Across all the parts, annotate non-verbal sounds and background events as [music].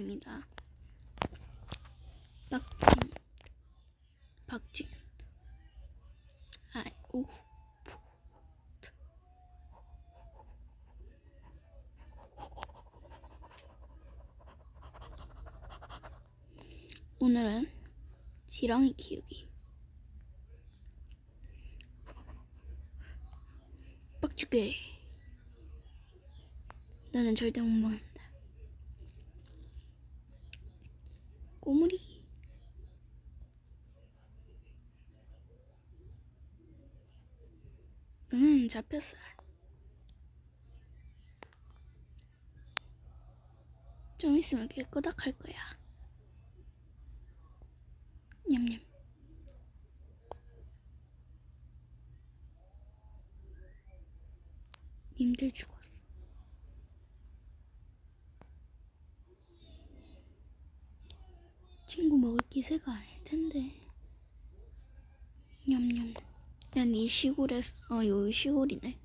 입니다. 박진, 박진. 아, 오. 오늘은 지렁이 키우기. 빡주게. 나는 절대 못 먹는다. 꼬물이. 너는 잡혔어. 좀 있으면 깨끗할 거야. 냠냠. 님들 죽었어. 친구 먹을 기세가 아닐 텐데. 난 이 시골에서, 어, 요 시골이네.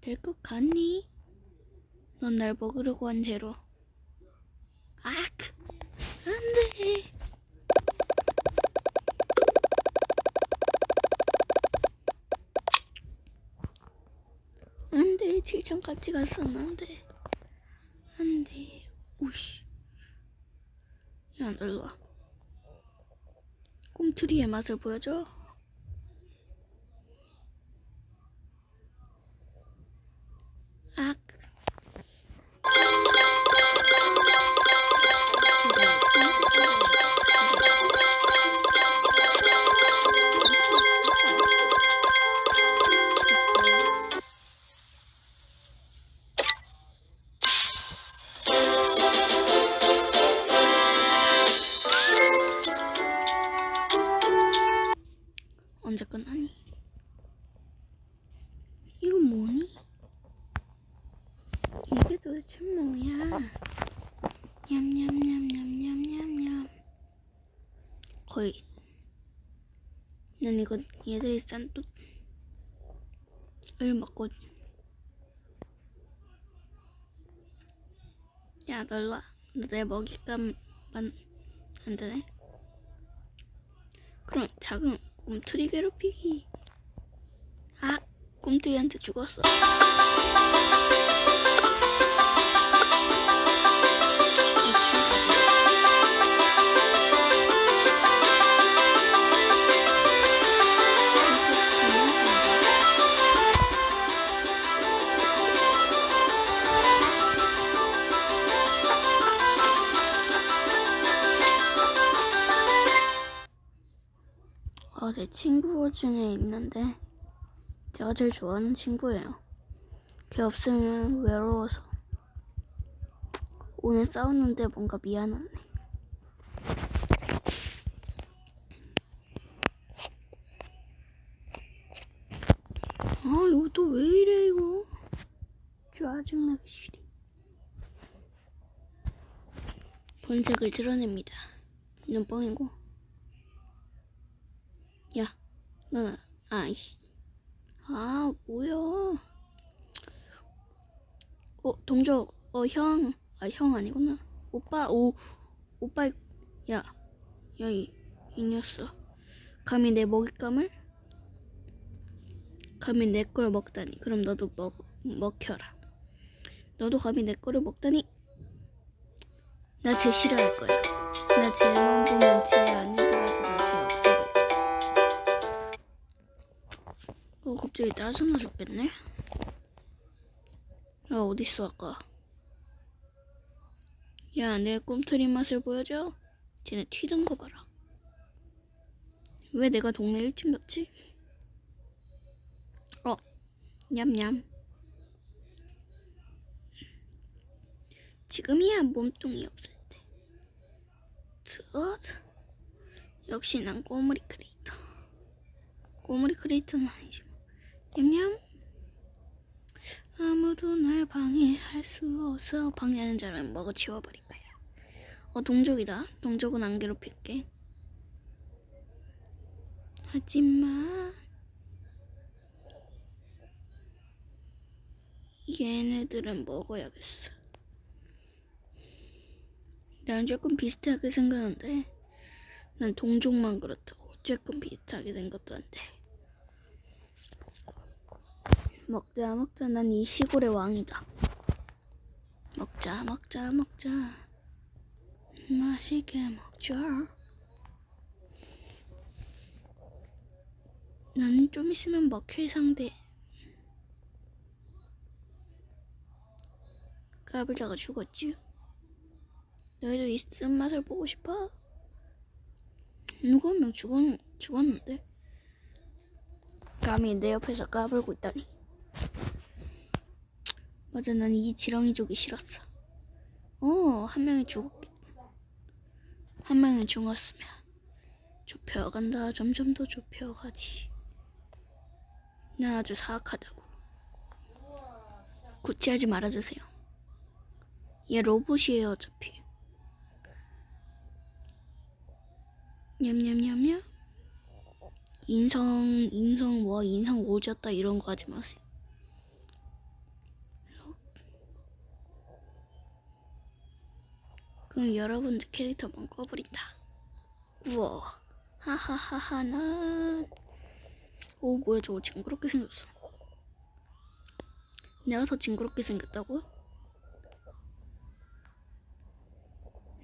될 것 같니? 넌 날 먹으려고 한 죄로. 아, 안 돼. 안 돼. 7천 같이 갔었는데. 안 돼. 우씨. 야, 너 일로 와. 꿈틀이의 맛을 보여줘. 난 이거 얘들이 짠 뚝을 먹고 야 널라 너내 먹잇감 만 안 되네? 그럼 작은 꿈틀이 괴롭히기. 아, 꿈틀이한테 죽었어. 친구 중에 있는데 제가 제일 좋아하는 친구예요. 걔 없으면 외로워서 오늘 싸웠는데 뭔가 미안하네. 아, 이거 또 왜 이래 이거? 짜증나기 싫어. 본색을 드러냅니다. 눈뻥이고. 야, 너는 아이씨. 아, 뭐야? 어, 동적. 어, 형. 아, 형 아 니구나. 오빠, 오, 오빠. 야, 야, 이, 이 녀석. 감히 내 먹잇감을? 감히 내 거를 먹다니. 그럼 너도 먹, 먹혀라. 너도 감히 내 거를 먹다니. 나 쟤 싫어할 거야. 나 쟤만 보면 쟤 아니더라 어, 갑자기 짜증나 죽겠네. 야, 어딨어, 아까. 야, 내 꿈틀이 맛을 보여줘? 쟤네 튀는 거 봐라. 왜 내가 동네 1층 같지? 어, 냠냠. 지금이야 몸뚱이 없을 때. 트엇. 역시 난 꼬물이 크리에이터. 꼬물이 크리에이터는 아니지. 뭐. 냠냠. 아무도 날 방해할 수 없어. 방해하는 자는 먹어 치워버릴 거야. 어 동족이다. 동족은 안 괴롭힐게. 하지만 얘네들은 먹어야겠어. 나랑 조금 비슷하게 생겼는데 난 동족만 그렇다고 조금 비슷하게 된 것도 안 돼. 먹자 먹자 난 이 시골의 왕이다. 먹자 먹자 먹자 맛있게 먹자. 나는 좀 있으면 먹힐 상대. 까불다가 죽었지. 너희도 이 쓴맛을 보고 싶어? 누가 한명 죽었, 죽었는데? 감히 내 옆에서 까불고 있다니. 맞아, 난 이 지렁이족이 싫었어. 어, 한 명이 죽었겠. 한 명이 죽었으면 좁혀간다. 점점 더 좁혀가지. 난 아주 사악하다고. 구치하지 말아주세요. 얘 로봇이에요, 어차피. 냠냠냠냠. 인성, 인성 뭐, 인성 오졌다 이런 거 하지 마세요. 그럼 여러분들 캐릭터만 꺼버린다. 우와. 하하하하, 나. 오, 뭐야, 저거 징그럽게 생겼어. 내가 더 징그럽게 생겼다고요?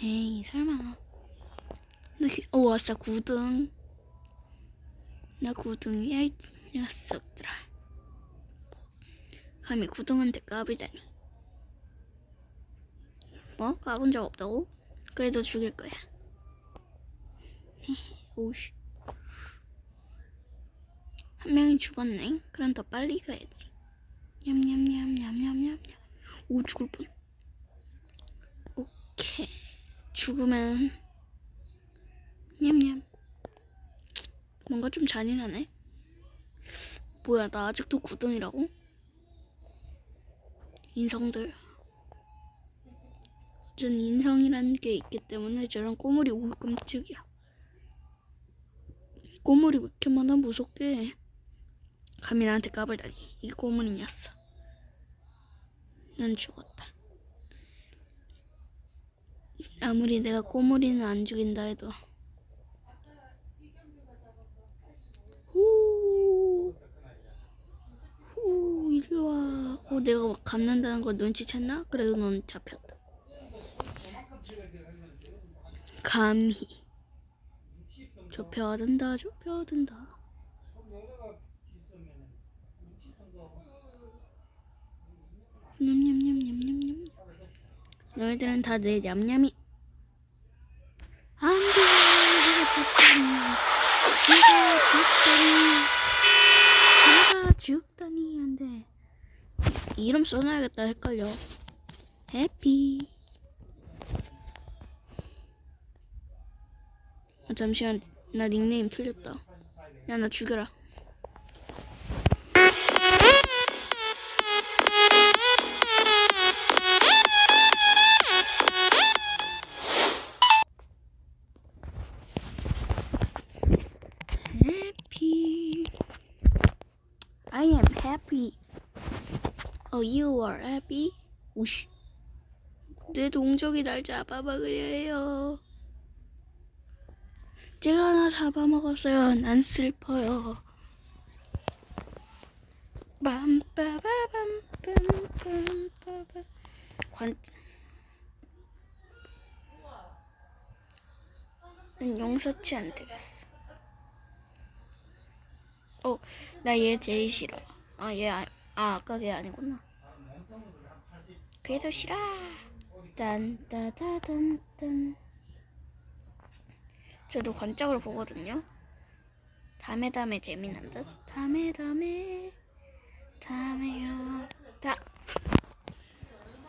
에이, 설마. 나, 기- 오, 왔어, 9등. 나 9등이야, 이 녀석들아. 감히 9등한테 까불다니. 뭐? 까본 적 없다고? 그래도 죽일 거야. [laughs] 오우씨. 한 명이 죽었네. 그럼 더 빨리 가야지. 냠냠냠냠냠냠. 오, 죽을 뻔. 오케이. 죽으면 냠냠. 뭔가 좀 잔인하네. 뭐야, 나 아직도 9등이라고? 인성들. 전 인성이라는 게 있기 때문에 저런 꼬물이 오 끔찍이야. 꼬물이 왜 이렇게 많아 무섭게 해. 감히 나한테 까불다니. 이 꼬물이 녀석. 난 죽었다. 아무리 내가 꼬물이는 안 죽인다 해도 후, 후, 일로 와. 어, 내가 막 감는다는 거 눈치챘나? 그래도 넌 잡혔다. 감히 좁혀든다, 좁혀든다. 냠냠냠냠냠냠. 너희들은 다 내 냠냠이. 안 돼, 내가 죽다니. 내가 죽다니. 내가 죽다니, 안 돼. 이름 써놔야겠다, 헷갈려. 해피. 아, 잠시만, 나 닉네임 틀렸다. 야, 나 죽여라. happy. I am happy. Oh, you are happy? 오씨. 내 동족이 날 잡아먹으려 해요. 제가 하나 잡아먹었어요. 난 슬퍼요. 빰빠바밤빰빰빰빰 관... 난 용서치 안 되겠어. 어, 나 얘 제일 싫어. 아, 얘, 아, 아 아까 걔 아니구나. 걔도 싫어. 딴따다단딴. 저도 관짝을 보거든요. 다음에 다음에 재미난 듯. 다음에 다음에 다음에요. 자,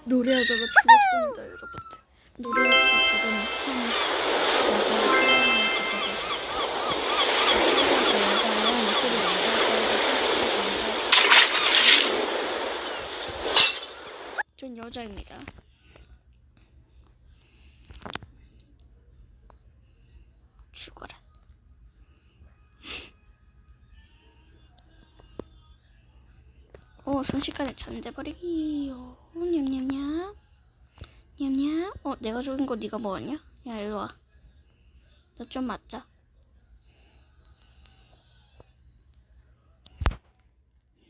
노래하다가 죽었습니다, 여러분들. 노래하다가 죽은 한 남자. 전 여자입니다. 죽어라. 오, 순식간에 전돼버리기요. 냠냠냠. 냠냠. 어, 내가 죽인 거 네가 먹었냐? 야, 일로 와. 너 좀 맞자.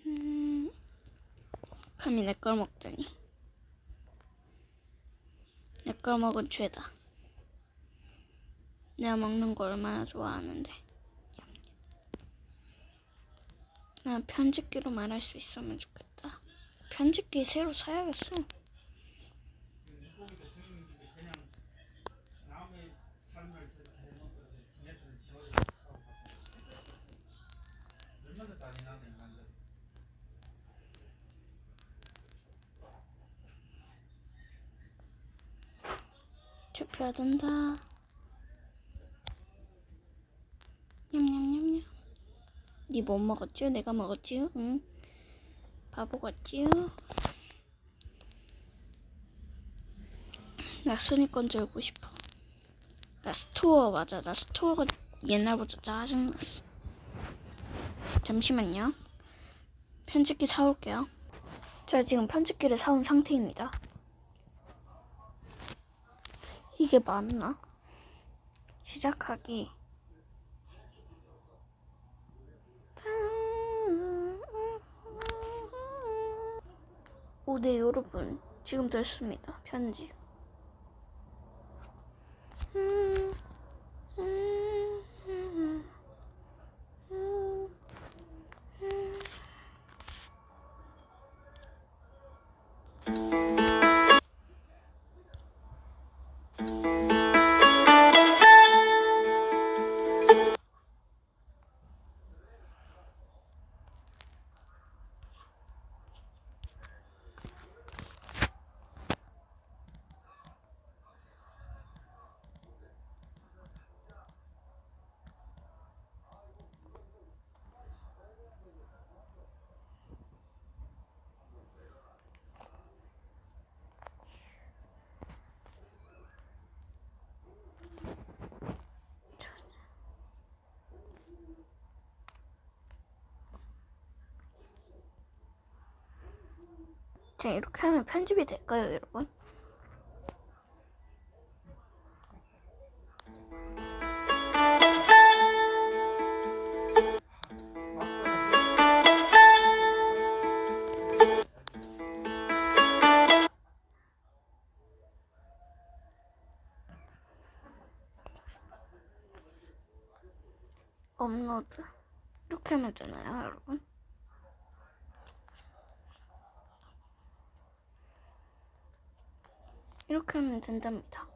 음, 감히 내 걸 먹다니. 내 걸 먹은 죄다. 내가 먹는 거 얼마나 좋아하는데. 나 편집기로 말할 수 있으면 좋겠다. 편집기 새로 사야겠어. 물고기도 니못 먹었지? 내가 먹었지? 응. 바보 같지? 나 순위권 들고 싶어. 나 스토어 맞아. 나 스토어가 옛날부터 짜증났어. 잠시만요. 편집기 사올게요. 제가 지금 편집기를 사온 상태입니다. 이게 맞나? 시작하기. 오, 네, 여러분. 지금 됐습니다. 음, 음, 자, 이렇게 하면 편집이 될까요, 여러분? 업로드. 이렇게 하면 되나요, 여러분? 이렇게 하면 된답니다.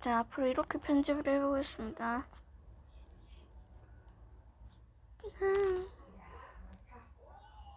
자, 앞으로 이렇게 편집을 해보겠습니다. 음.